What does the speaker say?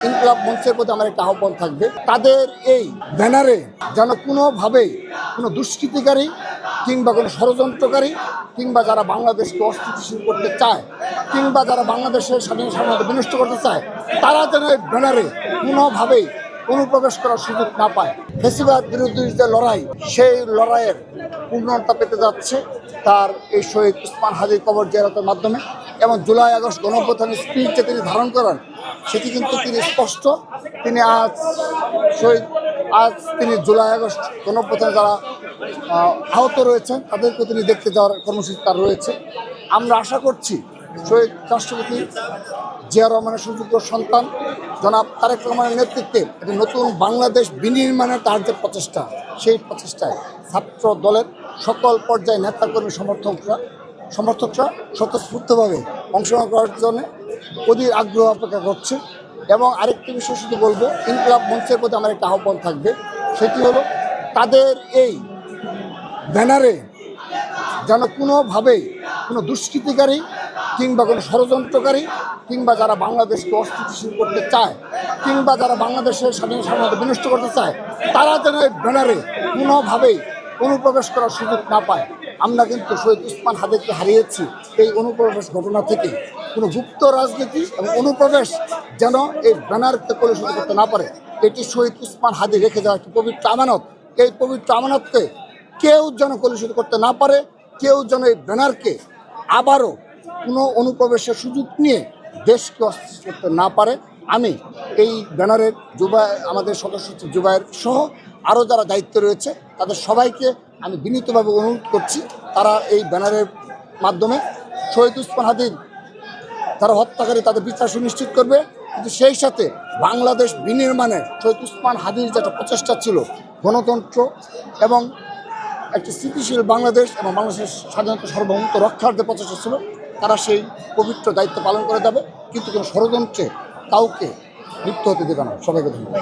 ইনকলাব মঞ্চের প্রতি আমার একটা আহ্বান থাকবে। তাদের এই ব্যানারে যেন কোনোভাবে কোনো দুষ্কৃতিকারী কিংবা কোনো ষড়যন্ত্রকারী কিংবা যারা বাংলাদেশকে অস্থিতিশীল করতে চায় কিংবা যারা বাংলাদেশের স্বাধীন স্বাধীনতা বিনষ্ট করতে চায়, তারা যেন এই ব্যানারে কোনোভাবেই অনুপ্রবেশ করার সুযোগ না পায়। ফেসিবাদ বিরুদ্ধে যে লড়াই, সেই লড়াইয়ের পূর্ণতা পেতে যাচ্ছে তার এই শহীদ উসমান হাজির কবর জিয়ারতের মাধ্যমে এবং জুলাই আগস্ট গণপ্রধানের স্পিচ যে তিনি ধারণ করেন, সেটি কিন্তু তিনি স্পষ্ট। তিনি আজ শহীদ, আজ তিনি জুলাই আগস্ট গণপ্রধানে যারা আহত রয়েছেন তাদেরকে তিনি দেখতে যাওয়ার কর্মসূচি তার রয়েছে। আমরা আশা করছি শহীদ রাষ্ট্রপতি জিয়া রহমানের সুযোগ্য সন্তান। জনাব তারেক রহমানের নেতৃত্বে একটি নতুন বাংলাদেশ বিনির্মাণের তার যে প্রচেষ্টা, সেই প্রচেষ্টায় ছাত্র দলের সকল পর্যায়ে নেতাকর্মী সমর্থকরা সমর্থকরা স্বতঃস্ফূর্তভাবে অংশগ্রহণ করার জন্য অধীর আগ্রহ অপেক্ষা করছে এবং আরেকটি বিষয় শুধু বলব, ইনকলাব মঞ্চের প্রতি আমার একটা আহ্বান থাকবে, সেটি হলো তাদের এই ব্যানারে যেন কোনোভাবেই কোনো দুষ্কৃতিকারী কিংবা কোনো ষড়যন্ত্রকারী কিংবা যারা বাংলাদেশকে অস্থিতিশীল করতে চায়, কিংবা যারা বাংলাদেশের স্বাধীন স্বাধীনতা বিনষ্ট করতে চায়, তারা যেন এই ব্যানারে কোনোভাবেই অনুপ্রবেশ করার সুযোগ না পায়। আমরা কিন্তু শহীদ উসমান হাদিকে হারিয়েছি এই অনুপ্রবেশ ঘটনা থেকে। কোনো গুপ্ত রাজনীতি এবং অনুপ্রবেশ যেন এই ব্যানারকে কলুষিত করতে না পারে, এটি শহীদ উসমান হাদি রেখে যাওয়া একটি পবিত্র আমানত। এই পবিত্র আমানতকে কেউ যেন কলুষিত করতে না পারে, কেউ যেন এই ব্যানারকে আবারও কোনো অনুপ্রবেশের সুযোগ নিয়ে দেশকে অস্থির করতে না পারে। আমি এই ব্যানারের যুবা, আমাদের সদস্য যুবায়ের সহ আরও যারা দায়িত্ব রয়েছে, তাদের সবাইকে আমি বিনীতভাবে অনুরোধ করছি, তারা এই ব্যানারের মাধ্যমে শহীদ উসমান হাদির তারা হত্যাকারী, তাদের বিচার সুনিশ্চিত করবে। কিন্তু সেই সাথে বাংলাদেশ বিনির্মাণে শহীদ উসমান হাদির যে একটা প্রচেষ্টা ছিল, গণতন্ত্র এবং একটি স্থিতিশীল বাংলাদেশ এবং বাংলাদেশের স্বাধীনতা সার্বভৌমত্ব রক্ষার যে প্রচেষ্টা ছিল তারা সেই পবিত্র দায়িত্ব পালন করে যাবে, কিন্তু কোনো ষড়যন্ত্রে কাউকে লিপ্ত হতে দেবে না। সবাইকে ধন্যবাদ।